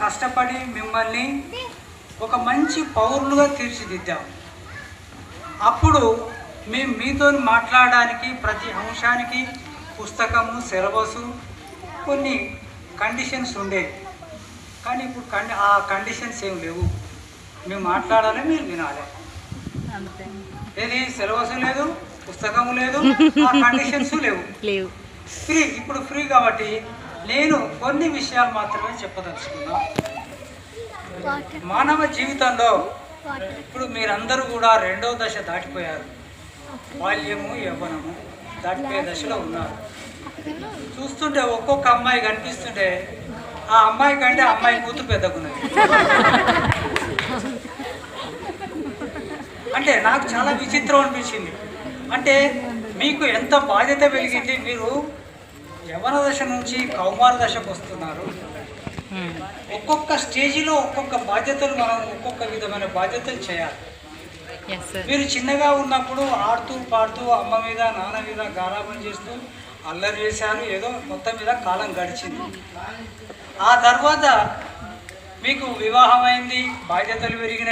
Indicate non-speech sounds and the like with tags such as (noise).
కష్టపడి మిమ్మల్ని ఒక మంచి పౌరులుగా తీర్చిదిద్దాం. అప్పుడు మేము మీతో మాట్లాడడానికి ప్రతి అంశానికి పుస్తకము సిలబసు కొన్ని కండిషన్స్ ఉండేవి కానీ ఇప్పుడు కండి ఆ కండిషన్స్ ఏం లేవు. మేము మాట్లాడాలి మీరు వినాలి. ఏది? సిలబస్ లేదు పుస్తకము లేదు ఆ (laughs) కండిషన్స్ లేవు. ఫ్రీ ఇప్పుడు ఫ్రీ కాబట్టి నేను కొన్ని విషయాలు మాత్రమే చెప్పదలుచుకున్నా మానవ జీవితంలో ఇప్పుడు మీరందరూ కూడా రెండో దశ దాటిపోయారు. బాల్యము యవ్వనము దాటిపోయే దశలో ఉన్నారు. చూస్తుంటే ఒక్కొక్క అమ్మాయి కనిపిస్తుంటే ఆ అమ్మాయి కంటే అమ్మాయి కూతురు పెద్దగున్నది. అంటే నాకు చాలా విచిత్రం అనిపించింది. అంటే మీకు ఎంత బాధ్యత వెలిగింది? మీరు యవన దశ నుంచి కౌమార దశకు వస్తున్నారు. ఒక్కొక్క స్టేజిలో ఒక్కొక్క బాధ్యతలు మనం ఒక్కొక్క విధమైన బాధ్యతలు చేయాలి. మీరు చిన్నగా ఉన్నప్పుడు ఆడుతూ పాడుతూ అమ్మ మీద నాన్న మీద గారాబం చేస్తూ అల్లరి చేశారు. ఏదో మొత్తం మీద కాలం గడిచింది. ఆ తర్వాత మీకు వివాహమైంది బాధ్యతలు పెరిగినాయి.